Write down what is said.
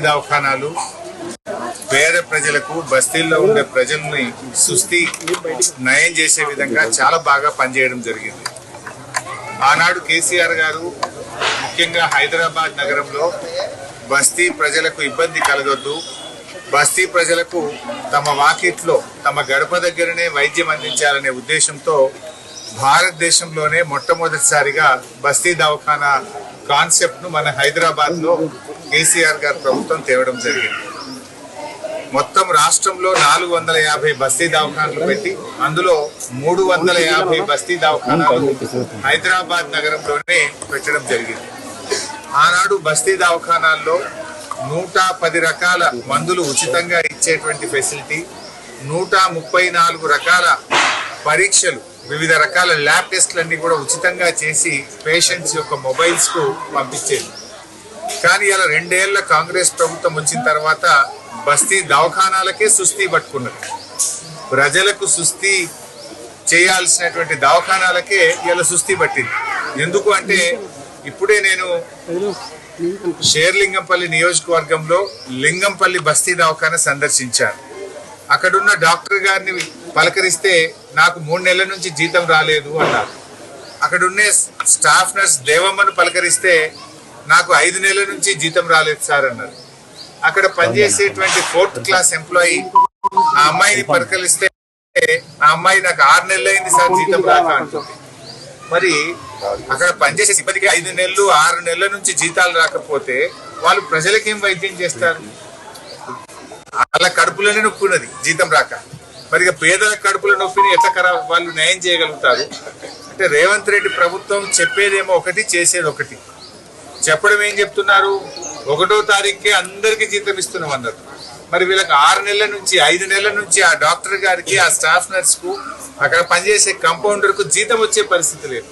దవాఖానాలు పేద ప్రజలకు బస్తీల్లో ఉండే ప్రజల్ని సుస్థి నయం చేసే విధంగా చాలా బాగా పనిచేయడం జరిగింది. ఆనాడు కేసీఆర్ గారు ముఖ్యంగా హైదరాబాద్ నగరంలో బస్తీ ప్రజలకు ఇబ్బంది కలగొద్దు బస్తీ ప్రజలకు తమ వాకిట్లో తమ గడప దగ్గరనే వైద్యం అందించాలనే ఉద్దేశంతో భారతదేశంలోనే మొట్టమొదటిసారిగా బస్తీ దవాఖానా కాన్సెప్ట్ను మన హైదరాబాద్లో కేసీఆర్ గారు ప్రభుత్వం తేవడం జరిగింది. మొత్తం రాష్ట్రంలో నాలుగు వందల యాభై బస్తీ దవాఖానాలు పెట్టి అందులో మూడు వందల యాభై బస్తీ దవాఖానాలు హైదరాబాద్ నగరంలోనే పెట్టడం జరిగింది. ఆనాడు బస్తీ దవాఖానాల్లో నూట పది రకాల మందులు ఉచితంగా ఇచ్చేటువంటి ఫెసిలిటీ నూట ముప్పై నాలుగు రకాల పరీక్షలు వివిధ రకాల ల్యాబ్ టెస్ట్లన్నీ కూడా ఉచితంగా చేసి పేషెంట్స్ యొక్క మొబైల్స్కు పంపించేది. కానీ ఇలా రెండేళ్ళ కాంగ్రెస్ ప్రభుత్వం వచ్చిన తర్వాత బస్తీ దవాఖానాలకే సుస్థి పట్టుకున్నది. ప్రజలకు సుస్థి చేయాల్సినటువంటి దవాఖానాలకే ఇలా సుస్థి పట్టింది. ఎందుకు అంటే ఇప్పుడే నేను షేర్లింగంపల్లి నియోజకవర్గంలో లింగంపల్లి బస్తీ దవాఖాన సందర్శించాను. అక్కడున్న డాక్టర్ గారిని పలకరిస్తే నాకు మూడు నెలల నుంచి జీతం రాలేదు అన్నారు. అక్కడున్నే స్టాఫ్ నర్స్ దేవమ్మను పలకరిస్తే నాకు ఐదు నెలల నుంచి జీతం రాలేదు సార్ అన్నారు. అక్కడ పనిచేసేటువంటి ఫోర్త్ క్లాస్ ఎంప్లాయీ ఆ అమ్మాయిని పలకరిస్తే ఆ అమ్మాయి నాకు ఆరు నెలలు అయింది సార్ జీతం రాక అంటుంది. మరి అక్కడ పనిచేసే సిబ్బందికి ఐదు నెలలు ఆరు నెలల నుంచి జీతాలు రాకపోతే వాళ్ళు ప్రజలకేం వైద్యం చేస్తారు? వాళ్ళ కడుపులోనే నొప్పున్నది జీతం రాక. మరి పేదల కడుపుల నొప్పిని ఎట్లా కరా వాళ్ళు న్యాయం చేయగలుగుతారు? అంటే రేవంత్ రెడ్డి ప్రభుత్వం చెప్పేదేమో ఒకటి చేసేది ఒకటి. చెప్పడం ఏం చెప్తున్నారు? ఒకటో తారీఖుకే అందరికీ జీతం ఇస్తున్నాం అన్నారు మరి వీళ్ళకి ఆరు నెలల నుంచి ఐదు నెలల నుంచి ఆ డాక్టర్ గారికి ఆ స్టాఫ్ నర్స్కు అక్కడ పనిచేసే కంపౌండర్కు జీతం వచ్చే పరిస్థితి లేదు.